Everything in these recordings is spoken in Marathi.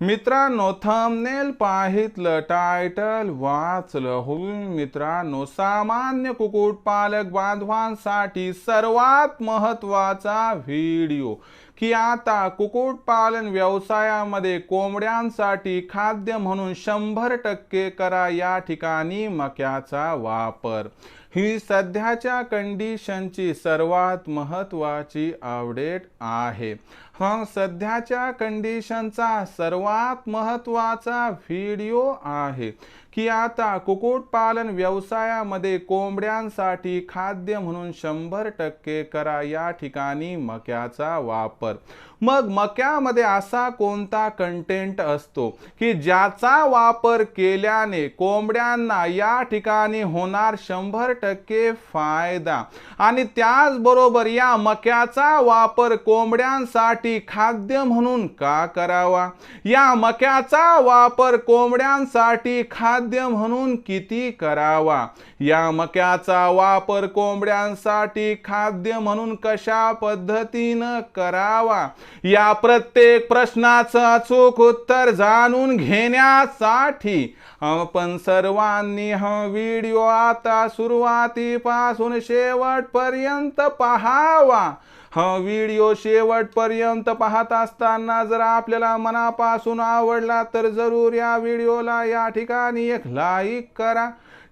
मित्रांनो थंबनेल पाहितलं टायटल वाचलं होईल. मित्रांनो सामान्य कुक्कुटपालक बांधवांसाठी सर्वात महत्त्वाचा व्हिडिओ की आता कुक्कुटपालन व्यवसायामध्ये कोंबड्यांसाठी खाद्य म्हणून शंभर टक्के करा या ठिकाणी मक्याचा वापर. ही सध्याच्या कंडिशनची सर्वात महत्वाची अपडेट आहे. हा सध्याच्या कंडिशनचा सर्वात महत्त्वाचा व्हिडिओ आहे. की आता कुक्कुटपालन व्यवसायामध्ये कोंबड्यांसाठी खाद्य म्हणून शंभर टक्के करा या ठिकाणी मक्याचा वापर. मग मक्यामध्ये असा कोणता कंटेंट असतो की ज्याचा वापर केल्याने कोंबड्यांना या ठिकाणी होणार शंभर टक्के फायदा? आणि त्याचबरोबर या मक्याचा वापर कोंबड्यांसाठी खाद्य म्हणून का करावा? या मक्याचा वापर कोंबड्यांसाठी खाद्य खाद्य म्हणून किती करावा? या मक्याचा वापर कोंबड्यांसाठी खाद्य म्हणून कशा पद्धतीनं करावा? या प्रत्येक प्रश्नाचं अचूक उत्तर जाणून घेण्यासाठी आपण सर्वांनी हा व्हिडिओ आता सुरुवातीपासून शेवटपर्यंत पहावा. हा व्हिडिओ शेवटपर्यंत पाहत असताना जर आपल्याला मनापासून आवडला तर जरूर या व्हिडिओला या ठिकाणी एक लाईक करा.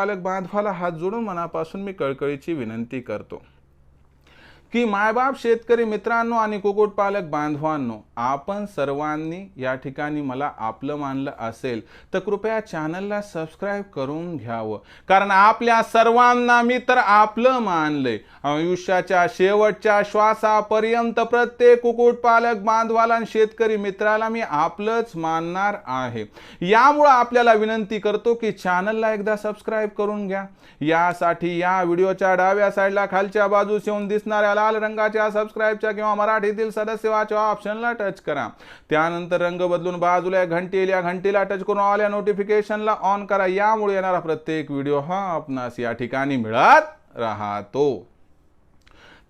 पालक बांधवाला हात जोडून मनापासून मी कळकळीची विनंती करतो. की मायबाप शेतकरी मित्रांनो आणि कुक्कुटपालक बांधवांनो आपण सर्वांनी या ठिकाणी मला आपलं मानलं असेल तर कृपया चॅनलला सबस्क्राईब करून घ्यावं. कारण आपल्या सर्वांना मी तर आपलं मानले आयुष्याच्या शेवटच्या श्वासापर्यंत प्रत्येक कुक्कुटपालक बांधवाला आणि शेतकरी मित्राला मी आपलंच मानणार आहे. यामुळं आपल्याला विनंती करतो की चॅनलला एकदा सबस्क्राईब करून घ्या. यासाठी या व्हिडिओच्या डाव्या साईडला खालच्या बाजूस येऊन दिसणाऱ्या लाल रंगाच्या सबस्क्राईबच्या किंवा मराठीतील सदस्य वाचवा ऑप्शनला टच करा. त्यानंतर रंग बदलून बाजूला घंटी येईल या घंटीला टच करून आल्या नोटिफिकेशनला ऑन करा. यामुळे येणारा प्रत्येक व्हिडिओ हा आपणास या ठिकाणी मिळत राहतो.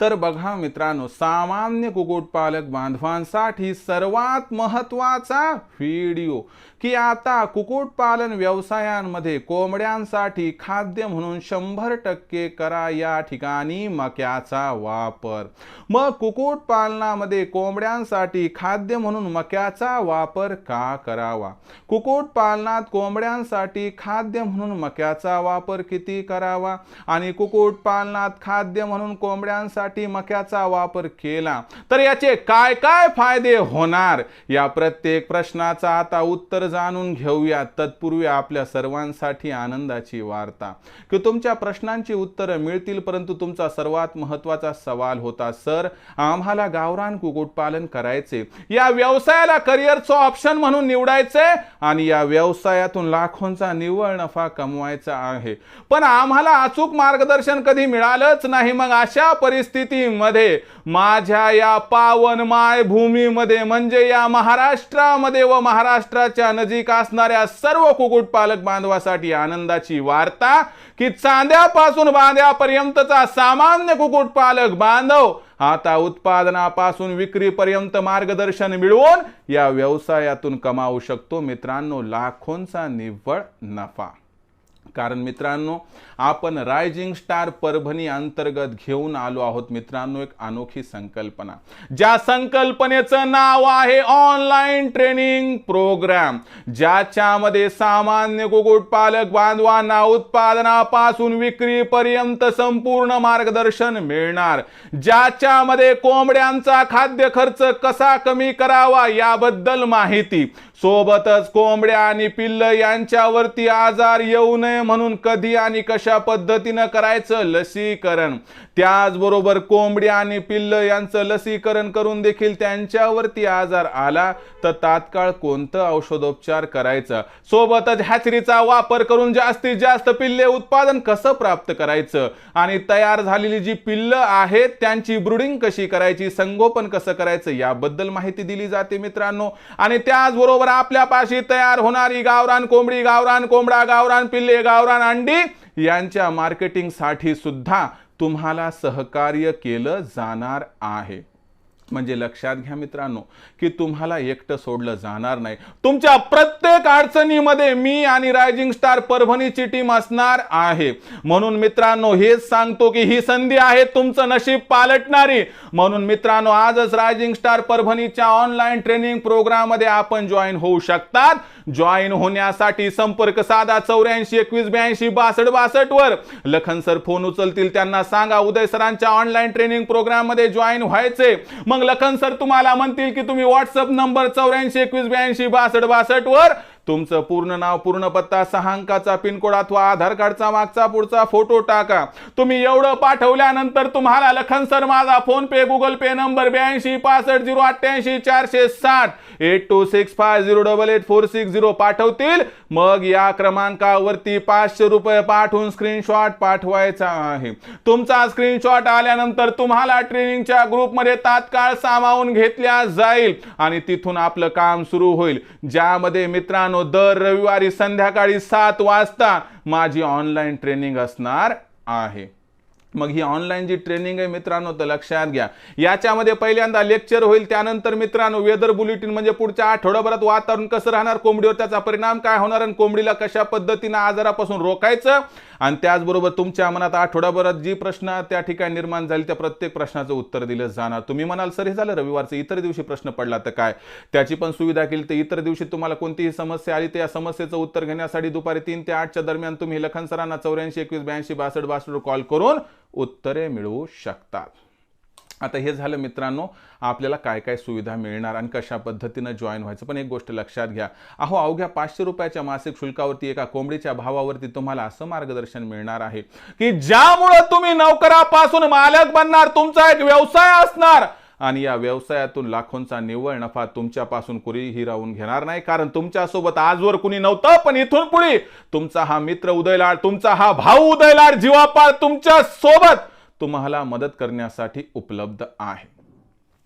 तर बघा मित्रांनो सामान्य कुक्कुटपालक बांधवांसाठी सर्वात महत्त्वाचा व्हिडिओ की आता कुक्कुटपालन व्यवसायांमध्ये कोंबड्यांसाठी खाद्य म्हणून शंभर टक्के करा या ठिकाणी मक्याचा वापर. मग कुक्कुटपालनामध्ये कोंबड्यांसाठी खाद्य म्हणून मक्याचा वापर का करावा? कुक्कुटपालनात कोंबड्यांसाठी खाद्य म्हणून मक्याचा वापर किती करावा? आणि कुक्कुटपालनात खाद्य म्हणून कोंबड्यांसाठी करण्यासाठी मक्याचा वापर केला. तर याचे काय काय फायदे होणार? या प्रत्येक प्रश्नाचा आता उत्तर जाणून घेऊया. तत्पूर्वी आपल्या सर्वांसाठी आनंदाची वार्ता. की तुमच्या प्रश्नांची उत्तरं मिळतील परंतु तुमचा सर्वात महत्त्वाचा सवाल होता सर आम्हाला गावरान कुक्कुटपालन करायचे. या व्यवसायाला करिअरचं ऑप्शन म्हणून निवडायचे आणि या व्यवसायातून लाखोंचा निव्वळ नफा कमवायचा आहे. पण आम्हाला अचूक मार्गदर्शन कधी मिळालंच नाही. मग अशा परिस्थिती परिस्थितीमध्ये माझ्या या पावन मायभूमीमध्ये म्हणजे या महाराष्ट्रामध्ये व महाराष्ट्राच्या नजीक असणाऱ्या सर्व कुक्कुटपालक बांधवासाठी आनंदाची वार्ता की चांद्यापासून बांध्यापर्यंतचा सामान्य कुक्कुटपालक बांधव आता उत्पादनापासून विक्रीपर्यंत मार्गदर्शन मिळवून या व्यवसायातून कमावू शकतो. मित्रांनो लाखोंचा निव्वळ नफा. कारण मित्रांनो आपण रायझिंग स्टार परभणी अंतर्गत घेऊन आलो आहोत. मित्रांनो एक अनोखी संकल्पना. ज्या संकल्पनेचं नाव आहे ऑनलाईन ट्रेनिंग प्रोग्राम ज्याच्यामध्ये सामान्य कुक्कुटपालक बांधवांना उत्पादनापासून विक्रीपर्यंत संपूर्ण मार्गदर्शन मिळणार. ज्याच्यामध्ये कोंबड्यांचा खाद्य खर्च कसा कमी करावा याबद्दल माहिती. सोबतच कोंबड्या आणि पिल्ल यांच्यावरती आजार येऊ नये म्हणून कधी आणि कशा पद्धतीनं करायचं लसीकरण? त्याचबरोबर कोंबडी आणि पिल्ल यांचं लसीकरण करून देखील त्यांच्यावरती आजार आला तर तात्काळ कोणतं औषधोपचार करायचं? सोबतच हॅचरीचा वापर करून जास्तीत जास्त पिल्ले उत्पादन कसं प्राप्त करायचं? आणि तयार झालेली जी पिल्ल आहेत त्यांची ब्रुडिंग कशी करायची? संगोपन कसं करायचं? याबद्दल माहिती दिली जाते मित्रांनो. आणि त्याचबरोबर आपल्यापाशी तयार होणारी गावरान कोंबडी गावरान कोंबडा गावरान पिल्ले गावरान अंडी यांच्या मार्केटिंगसाठी सुद्धा तुम्हाला सहकार्य केलं जाणार आहे. म्हणजे लक्षात घ्या मित्रांनो की तुम्हाला एकटं सोडलं जाणार नाही. तुमच्या प्रत्येक अडचणीमध्ये मी आणि रायझिंग स्टार परभणीची टीम असणार आहे. म्हणून मित्रांनो हेच सांगतो की ही संधी आहे तुमचं नशीब पालटणारी. म्हणून मित्रांनो आजच रायझिंग स्टार परभणीच्या ऑनलाईन ट्रेनिंग प्रोग्राममध्ये आपण जॉईन होऊ शकतात. जॉईन होण्यासाठी संपर्क साधा चौऱ्याऐंशी एकवीस ब्याऐंशी बासष्ट बासष्ट वर. लखन सर फोन उचलतील त्यांना सांगा उदय सरांच्या ऑनलाईन ट्रेनिंग प्रोग्राममध्ये जॉईन व्हायचे. मग लखन सर तुम्हाला म्हणतील की तुम्ही व्हॉट्सअप नंबर चौऱ्याऐंशी एकवीस ब्याऐंशी बासष्ट बासष्ट वर तुमचं पूर्ण नाव पूर्ण पत्ता सहा अंकाचा पिनकोड अथवा आधार कार्डचा मागचा पुढचा फोटो टाका. तुम्ही एवढं पाठवल्यानंतर तुम्हाला लखन सर माझा फोन पे गुगल पे नंबर ब्याऐंशी पासष्ट झिरो अठ्ठ्याऐंशी चारशे साठ. Eight two six five zero double eight four six zero पाठवतील. मग या क्रमांकावरती पाचशे रुपये पाठवून स्क्रीनशॉट पाठवायचा आहे. तुमचा स्क्रीनशॉट आल्यानंतर तुम्हाला ट्रेनिंगच्या ग्रुपमध्ये तात्काळ सामावून घेतल्या जाईल आणि तिथून आपलं काम सुरू होईल. ज्यामध्ये मित्रांनो दर रविवारी संध्याकाळी सात वाजता माझी ऑनलाईन ट्रेनिंग असणार आहे. मग ही ऑनलाईन जी ट्रेनिंग आहे मित्रांनो तर लक्षात घ्या. याच्यामध्ये पहिल्यांदा लेक्चर होईल त्यानंतर मित्रांनो वेदर बुलेटिन म्हणजे पुढच्या आठवड्याभरात वातावरण कसं राहणार कोंबडीवर त्याचा परिणाम काय होणार आणि कोंबडीला कशा पद्धतीनं आजारापासून रोखायचं? आणि त्याचबरोबर तुमच्या मनात आठवड्याभरात जी प्रश्न त्या ठिकाणी निर्माण झाली त्या प्रत्येक प्रश्नाचं उत्तर दिलं जाणार. तुम्ही म्हणाल सर हे झालं रविवारचं इतर दिवशी प्रश्न पडला तर काय? त्याची पण सुविधा केली तर इतर दिवशी तुम्हाला कोणतीही समस्या आली तर या समस्येचं उत्तर घेण्यासाठी दुपारी तीन ते आठच्या दरम्यान तुम्ही लखन सरांना चौऱ्याऐंशी एकवीस ब्याऐंशी बासष्ट बासष्ट कॉल करून उत्तरे मिळवू शकतात. आता हे झालं मित्रांनो आपल्याला काय काय सुविधा मिळणार आणि कशा पद्धतीनं जॉईन व्हायचं? पण एक गोष्ट लक्षात घ्या. अहो अवघ्या पाचशे रुपयाच्या मासिक शुल्कावरती एका कोंबडीच्या भावावरती तुम्हाला असं मार्गदर्शन मिळणार आहे की ज्यामुळं तुम्ही नोकरापासून मालक बनणार तुमचा एक व्यवसाय असणार. आणि या व्यवसायातून लाखोंचा निव्वळ नफा तुमच्यापासून कुणी राहून घेणार नाही. कारण तुमच्यासोबत आजवर कुणी नव्हतं पण इथून पुढे तुमचा हा मित्र उदयलाड तुमचा हा भाऊ उदयलाड जीवापाळ तुमच्यासोबत तुम्हाला मदत करण्यासाठी उपलब्ध आहे.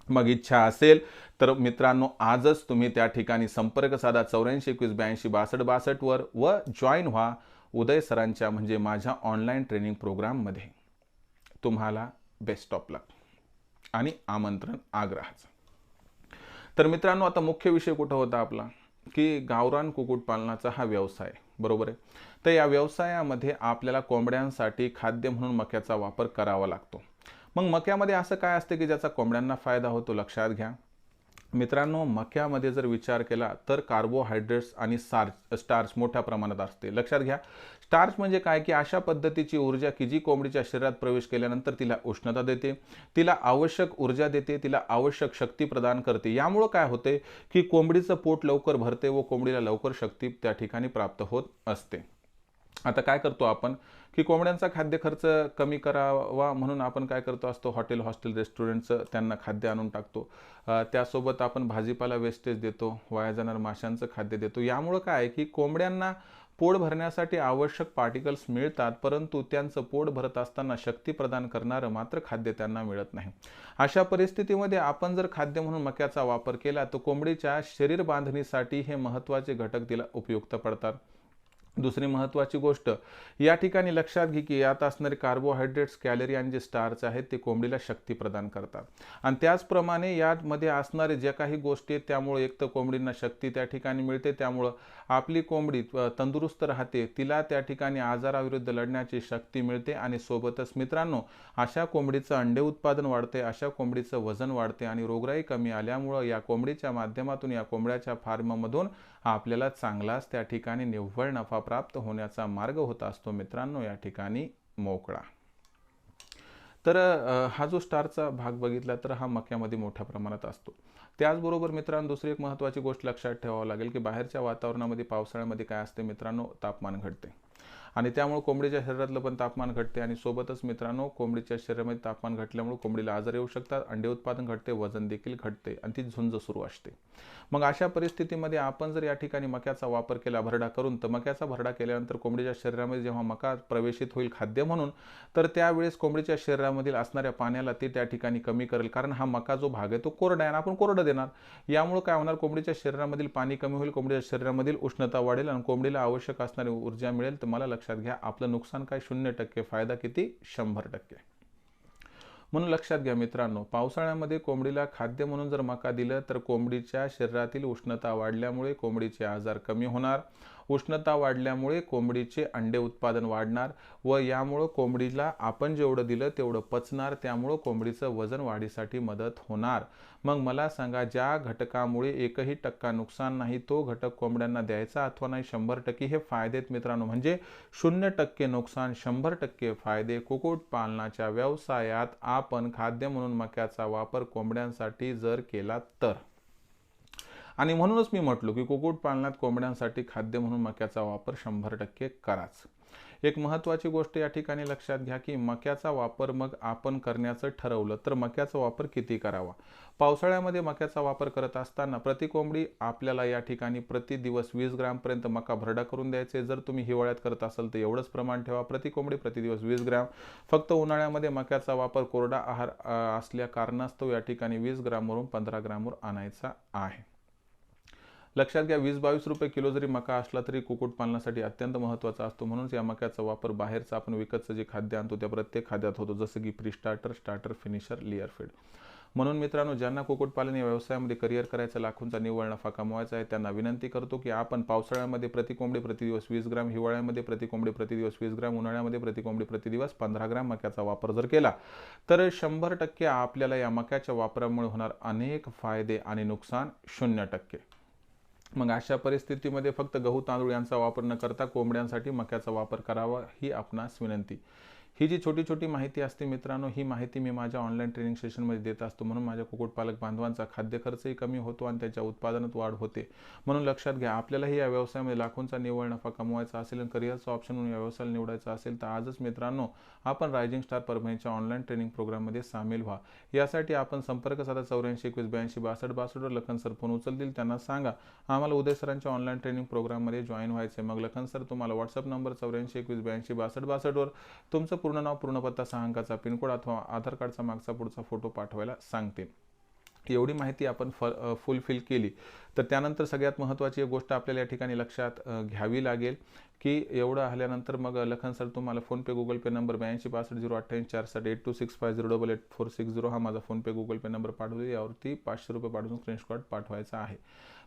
मग इच्छा असेल तर मित्रांनो आजच तुम्ही त्या ठिकाणी संपर्क साधा. चौऱ्याऐंशी एकवीस ब्याऐंशी बासष्ट बासष्टवर व जॉईन व्हा उदय सरांच्या म्हणजे माझ्या ऑनलाईन ट्रेनिंग प्रोग्राममध्ये. तुम्हाला बेस्ट ऑफ लक. आणि आमंत्रण आग्रहाचं. तर मित्रांनो आता मुख्य विषय कुठं होता आपला? की गावरान कुक्कुटपालनाचा हा व्यवसाय बरोबर आहे? तर या व्यवसायामध्ये आपल्याला कोंबड्यांसाठी खाद्य म्हणून मक्याचा वापर करावा लागतो. मग मक्यामध्ये असं काय असतं की ज्याचा कोंबड्यांना फायदा होतो लक्षात घ्या. मित्रांनो मक्यामध्ये जर विचार केला तर कार्बोहायड्रेट्स आणि सार्च स्टार्च मोठ्या प्रमाणात असते लक्षात घ्या. स्टार्च म्हणजे काय? की अशा पद्धतीची ऊर्जा की जी कोंबडीच्या शरीरात प्रवेश केल्यानंतर तिला उष्णता देते तिला आवश्यक ऊर्जा देते तिला आवश्यक शक्ती प्रदान करते. यामुळं काय होते की कोंबडीचं पोट लवकर भरते व कोंबडीला लवकर शक्ती त्या ठिकाणी प्राप्त होत असते. आता काय करतो आपण? की कोंबड्यांचा खाद्य खर्च कमी करावा म्हणून आपण काय करतो? असतो हॉटेल हॉस्टेल रेस्टॉरंटचं त्यांना खाद्य आणून टाकतो. त्यासोबत आपण भाजीपाला वेस्टेज देतो वाया जाणार माशांचं खाद्य देतो. यामुळं काय आहे की कोंबड्यांना पोट भरण्यासाठी आवश्यक पार्टिकल्स मिळतात परंतु त्यांचं पोट भरत असताना शक्ती प्रदान करणारं मात्र खाद्य त्यांना मिळत नाही. अशा परिस्थितीमध्ये आपण जर खाद्य म्हणून मक्याचा वापर केला तर कोंबडीच्या शरीर बांधणीसाठी हे महत्त्वाचे घटक तिला उपयुक्त पडतात. दुसरी महत्त्वाची गोष्ट या ठिकाणी लक्षात घे की यात असणारे कार्बोहायड्रेट्स कॅलरी आणि जे स्टार्च आहेत ते कोंबडीला शक्ती प्रदान करतात. आणि त्याचप्रमाणे यामध्ये असणारे ज्या काही गोष्टी आहेत त्यामुळे एक तर कोंबडींना शक्ती त्या ठिकाणी मिळते त्यामुळं आपली कोंबडी तंदुरुस्त राहते तिला त्या ठिकाणी आजाराविरुद्ध लढण्याची शक्ती मिळते आणि सोबतच मित्रांनो अशा कोंबडीचं अंडे उत्पादन वाढते अशा कोंबडीचं वजन वाढते आणि रोगराई कमी आल्यामुळं या कोंबडीच्या माध्यमातून या कोंबड्याच्या फार्ममधून आपल्याला चांगलाच त्या ठिकाणी निव्वळ नफा प्राप्त होण्याचा मार्ग होत असतो मित्रांनो या ठिकाणी मोकळा. तर हा जो स्टारचा भाग बघितला तर हा मक्यामध्ये मोठ्या प्रमाणात असतो. त्याचबरोबर मित्रांनो दुसरी एक महत्त्वाची गोष्ट लक्षात ठेवावं लागेल की बाहेरच्या वातावरणामध्ये पावसाळ्यामध्ये काय असते मित्रांनो तापमान घडते आणि त्यामुळे कोंबडीच्या शरीरातलं पण तापमान घटते आणि सोबतच मित्रांनो कोंबडीच्या शरीरामध्ये तापमान घटल्यामुळे कोंबडीला आजार येऊ शकतात अंडे उत्पादन घटते वजन देखील घटते आणि ती झुंज सुरू असते. मग अशा परिस्थितीमध्ये आपण जर या ठिकाणी मक्याचा वापर केला भरडा करून तर मक्याचा भरडा केल्यानंतर कोंबडीच्या शरीरामध्ये जेव्हा मका प्रवेशित होईल खाद्य म्हणून तर त्यावेळेस कोंबडीच्या शरीरामधील असणाऱ्या पाण्याला ते त्या ठिकाणी कमी करेल. कारण हा मका जो भाग आहे तो कोरडा आहे आणि आपण कोरडं देणार. यामुळे काय होणार कोंबडीच्या शरीरामधील पाणी कमी होईल कोंबडीच्या शरीरामधील उष्णता वाढेल आणि कोंबडीला आवश्यक असणारी ऊर्जा मिळेल. तर मला लक्षात घ्या आपलं नुकसान काय? शून्य टक्के. फायदा किती? शंभर टक्के. म्हणून लक्षात घ्या मित्रांनो पावसाळ्यामध्ये कोंबडीला खाद्य म्हणून जर मका दिलं तर कोंबडीच्या शरीरातील उष्णता वाढल्यामुळे कोंबडीचे आजार कमी होणार. उष्णता वाढल्यामुळे कोंबडीचे अंडे उत्पादन वाढणार व यामुळं कोंबडीला आपण जेवढं दिलं तेवढं पचणार त्यामुळं कोंबडीचं वजन वाढीसाठी मदत होणार. मग मला सांगा ज्या घटकामुळे एकही टक्का नुकसान नाही तो घटक कोंबड्यांना द्यायचा अथवा नाही? शंभर टक्के हे फायदेत मित्रांनो. म्हणजे शून्य टक्के नुकसान शंभर टक्के फायदे कुक्कुटपालनाच्या व्यवसायात आपण खाद्य म्हणून मक्याचा वापर कोंबड्यांसाठी जर केला तर. आणि म्हणूनच मी म्हटलो की कुक्कुटपालनात कोंबड्यांसाठी खाद्य म्हणून मक्याचा वापर शंभर टक्के कराच. एक महत्त्वाची गोष्ट या ठिकाणी लक्षात घ्या की मक्याचा वापर मग आपण करण्याचं ठरवलं तर मक्याचा वापर किती करावा? पावसाळ्यामध्ये मक्याचा वापर करत असताना प्रति कोंबडी आपल्याला या ठिकाणी प्रति दिवस वीस ग्रॅमपर्यंत मका भरडा करून द्यायचे. जर तुम्ही हिवाळ्यात करत असाल तर एवढंच प्रमाण ठेवा. प्रति कोंबडी प्रति दिवस वीस ग्रॅम. फक्त उन्हाळ्यामध्ये मक्याचा वापर कोरडा आहार असल्या कारणास्तव या ठिकाणी वीस ग्रॅमवरून पंधरा ग्रॅमवर आणायचा आहे. लक्षात घ्या वीस बावीस रुपये किलो जरी मका असला तरी कुक्कुटपालनासाठी अत्यंत महत्त्वाचा असतो. म्हणूनच या मक्याचा वापर बाहेरचा आपण विकतचं जे खाद्य आणतो त्या प्रत्येक खाद्यात होतो जसं की pre starter starter finisher layer feed म्हणून मित्रांनो ज्यांना कुक्कुटपालन या व्यवसायामध्ये करिअर करायचा लाखोंचा निव्वळ नफा कमवायचा आहे त्यांना विनंती करतो की आपण पावसाळ्यामध्ये प्रति कोंबडी प्रति दिवस वीस ग्राम हिवाळ्यामध्ये प्रति कोंबडी प्रतिदिवस वीस ग्राम उन्हाळ्यामध्ये प्रति कोंबडी प्रति दिवस पंधरा ग्राम मक्याचा वापर जर केला तर शंभर टक्के आपल्याला या मक्याच्या वापरामुळे होणार अनेक फायदे आणि नुकसान शून्य टक्के. मग अशा परिस्थितीमध्ये फक्त गहू तांदूळ यांचा वापर न करता कोंबड्यांसाठी मक्याचा वापर करावा ही आपणास विनंती. ही जी छोटी छोटी माहिती असते मित्रांनो ही माहिती मी माझ्या ऑनलाईन ट्रेनिंग सेशनमध्ये देत असतो. म्हणून माझ्या कुक्कुटपालक बांधवांचा खाद्य खर्चही कमी होतो आणि त्याच्या उत्पादनात वाढ होते. म्हणून लक्षात घ्या आपल्यालाही या व्यवसायामध्ये लाखोंचा निव्वळ नफा कमवायचा असेल आणि करिअरचा ऑप्शन म्हणून या व्यवसायाला निवडायचा असेल तर आजच मित्रांनो आपण रायझिंग स्टार परभणीच्या ऑनलाईन ट्रेनिंग प्रोग्राममध्ये सामील व्हा. यासाठी आपण संपर्क साधा चौऱ्याऐंशी एकवीस ब्याऐंशी बासष्ट बासष्टवर लखन सर फोन उचलतील. त्यांना सांगा आम्हाला उदय सरांच्या ऑनलाईन ट्रेनिंग प्रोग्राममध्ये जॉईन व्हायचे मग लखन सर तुम्हाला व्हॉट्सअप नंबर चौऱ्याऐंशी एकवीस ब्याऐंशी बासष्ट बासष्टवर तुमचं पूर्ण नाव पूर्ण पत्ता सहा अंकाचा पिनकोड अथवा आधार कार्डचा मागचा पुढचा फोटो पाठवायला सांगते. एवढी माहिती आपण फ फुलफिल केली. तर त्यानंतर सगळ्यात महत्त्वाची एक गोष्ट आपल्याला या ठिकाणी लक्षात घ्यावी लागेल की एवढं आल्यानंतर मग लखन सर तुम्हाला फोनपे गुगल पे नंबर ब्याऐंशी पासष्ट झिरो अठ्ठ्याऐंशी चारसाठी eight two six five zero double eight four six zero हा माझा फोनपे गुगल पे नंबर पाठवले यावरती पाचशे रुपये पाठवून स्क्रीनशॉट पाठवायचा आहे.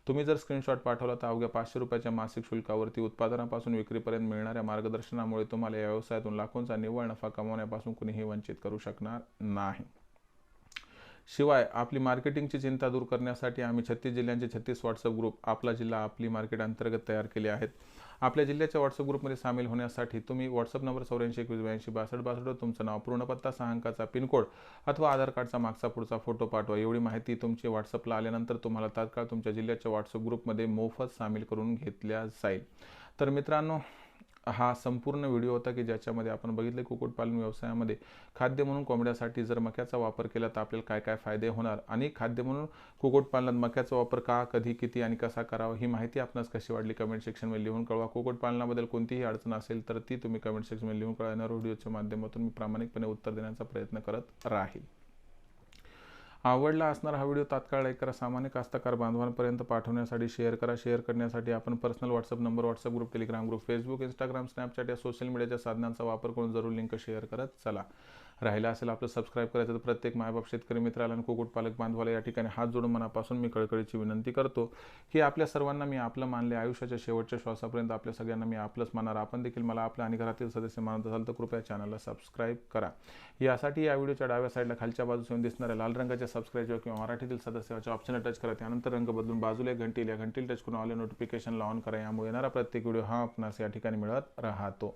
तुम्ही जर स्क्रीनशॉट पाठवला तर अवघ्या पाचशे रुपयाच्या मासिक शुल्कावरती उत्पादनापासून विक्रीपर्यंत मिळणाऱ्या मार्गदर्शनामुळे तुम्हाला या व्यवसायातून लाखोंचा निव्वळ नफा कमावण्यापासून कुणीही वंचित करू शकणार नाही. शिवाय आपली मार्केटिंगची चिंता दूर करण्यासाठी आम्ही छत्तीस जिल्ह्यांचे छत्तीस व्हॉट्सअप ग्रुप आपला जिल्हा आपली मार्केट अंतर्गत तयार केले आहेत. आपल्या जिल्ह्याच्या व्हॉट्सअप ग्रुपमध्ये सामील होण्यासाठी तुम्ही व्हॉट्सअप नंबर चौऱ्याऐंशी एकवीस ब्याऐंशी बासष्ट बासष्ट तुमचं नाव पूर्णपत्ता सहा अंकाचा पिनकोड अथवा आधार कार्डचा मागचा पुढचा फोटो पाठवा. एवढी माहिती तुमची व्हॉट्सअपला आल्यानंतर तुम्हाला तात्काळ तुमच्या जिल्ह्याच्या व्हॉट्सअप ग्रुपमध्ये मोफत सामील करून घेतल्या जाईल. तर मित्रांनो हा संपूर्ण व्हिडिओ होता की ज्याच्यामध्ये आपण बघितले कुक्कुटपालन व्यवसायामध्ये खाद्य म्हणून कोंबड्यासाठी जर मक्याचा वापर केला तर आपल्याला काय काय फायदे होणार? आणि खाद्य म्हणून कुक्कुटपालनात मक्याचा वापर का कधी किती आणि कसा करावा ही माहिती आपणास कशी वाढली कमेंट सेक्शनमध्ये लिहून कळवा. कुक्कुटपालनाबद्दल कोणतीही अडचण असेल तर ती तुम्ही कमेंट सेक्शनमध्ये लिहून कळवा. येणार व्हिडिओच्या माध्यमातून मी प्रामाणिकपणे उत्तर देण्याचा प्रयत्न करत राहील. आवडला असणारा हा व्हिडिओ तात्काळ लाईक करा. सामान्य कास्तकार बांधवांपर्यंत पाठवण्यासाठी शेअर करा. शेअर करण्यासाठी आपण personal WhatsApp number WhatsApp group Telegram group Facebook Instagram Snapchat या सोशल मीडियाच्या साधनांचा वापर करून जरूर लिंक शेअर करत चला. राहिला असेल आपलं सबस्क्राईब करायचं तर प्रत्येक मायबाप शेतकरी मित्राला आणि कुक्कुटपालक बांधवाला या ठिकाणी हात जोडून मनापासून मी कळकळीची विनंती करतो. की आपल्या सर्वांना मी आपलं मानले आयुष्याच्या शेवटच्या श्वासापर्यंत आपल्या सगळ्यांना मी आपलंच मानणार. आपण देखील मला आपल्या आणि घरातील सदस्य मानत असाल तर कृपया चॅनलला सबस्क्राईब करा. यासाठी या व्हिडिओच्या डाव्या साईडला खालच्या बाजूस येऊन दिसणाऱ्या लाल रंगाच्या सबस्क्राईब किंवा मराठीतील सदस्याच्या ऑप्शनला टच करा. त्यानंतर रंग बदलून बाजूला एक घंटील या घंटील टच करून ऑल नोटिफिकेशनला ऑन करा. यामुळे येणारा प्रत्येक व्हिडिओ हा आपणास या ठिकाणी मिळत राहतो.